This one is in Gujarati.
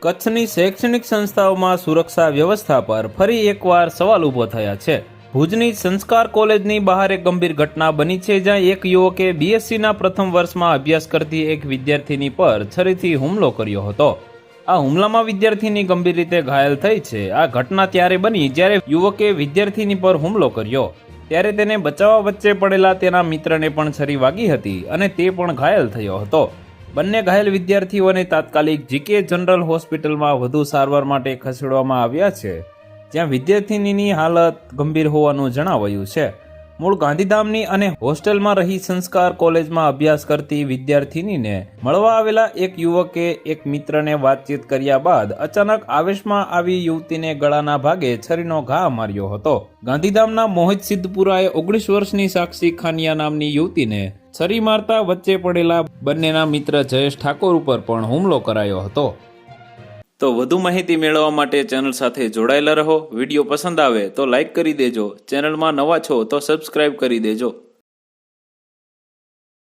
કચ્છની શૈક્ષણિક સંસ્થાઓમાં સુરક્ષા વ્યવસ્થા પર ફરી એકવાર સવાલ ઊભો થયા છે. ભુજની સંસ્કાર કોલેજની બહાર એક ગંભીર ઘટના બની છે જ્યાં એક યુવકે બીએસસીના પ્રથમ વર્ષમાં અભ્યાસ કરતી એક વિદ્યાર્થીની પર છરીથી હુમલો કર્યો હતો. આ હુમલામાં વિદ્યાર્થીની ગંભીર રીતે ઘાયલ થઈ છે. આ ઘટના ત્યારે બની જ્યારે યુવકે વિદ્યાર્થીની પર હુમલો કર્યો. ત્યારે તેને બચાવવા વચ્ચે પડેલા તેના મિત્રને પણ છરી વાગી હતી અને તે પણ ઘાયલ થયો હતો. બંને ઘાયલ વિદ્યાર્થીઓને તાત્કાલિક જીકે જનરલ હોસ્પિટલમાં વધુ સારવાર માટે ખસેડવામાં આવ્યા છે. જ્યાં વિદ્યાર્થિનીની હાલત ગંભીર હોવાનું જણાવાયું છે. મૂળ ગાંધીધામની અને હોસ્ટેલમાં રહી સંસ્કાર કોલેજમાં અભ્યાસ કરતી વિદ્યાર્થિનીને મળવા આવેલા એક યુવકે એક મિત્રને વાતચીત કર્યા બાદ અચાનક આવેશમાં આવી યુવતીને ગળાના ભાગે છરીનો ઘા માર્યો હતો. ગાંધીધામના મોહિત સિદ્ધપુરાએ ઓગણીસ વર્ષની સાક્ષી ખાનિયા નામની યુવતીને છરી મારતા વચ્ચે પડેલા બંનેના મિત્ર જયેશ ઠાકોર ઉપર પણ હુમલો કરાયો હતો. તો વધુ માહિતી મેળવવા માટે ચેનલ સાથે જોડાયેલા રહો. વીડિયો પસંદ આવે તો લાઈક કરી દેજો. ચેનલમાં નવા છો તો સબસ્ક્રાઇબ કરી દેજો.